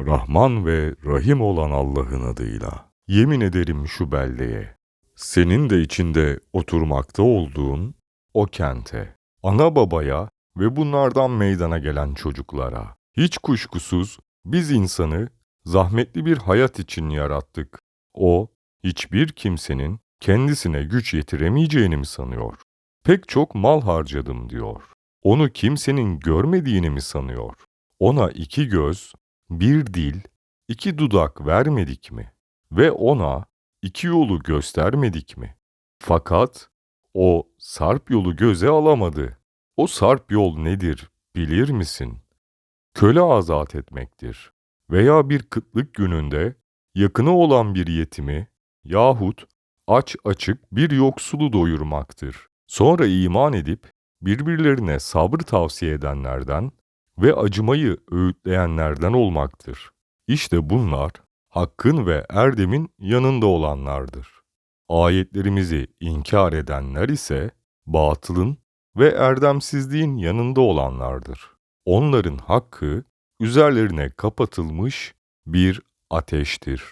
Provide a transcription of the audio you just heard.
Rahman ve Rahim olan Allah'ın adıyla. Yemin ederim şu beldeye. Senin de içinde oturmakta olduğun o kente, ana babaya ve bunlardan meydana gelen çocuklara. Hiç kuşkusuz biz insanı zahmetli bir hayat için yarattık. O, hiçbir kimsenin kendisine güç yetiremeyeceğini mi sanıyor? Pek çok mal harcadım diyor. Onu kimsenin görmediğini mi sanıyor? Ona iki göz, bir dil, iki dudak vermedik mi? Ve ona iki yolu göstermedik mi? Fakat o sarp yolu göze alamadı. O sarp yol nedir bilir misin? Köle azat etmektir. Veya bir kıtlık gününde yakını olan bir yetimi yahut aç açık bir yoksulu doyurmaktır. Sonra iman edip birbirlerine sabır tavsiye edenlerden ve acımayı öğütleyenlerden olmaktır. İşte bunlar hakkın ve erdemin yanında olanlardır. Ayetlerimizi inkar edenler ise batılın ve erdemsizliğin yanında olanlardır. Onların hakkı üzerlerine kapatılmış bir ateştir.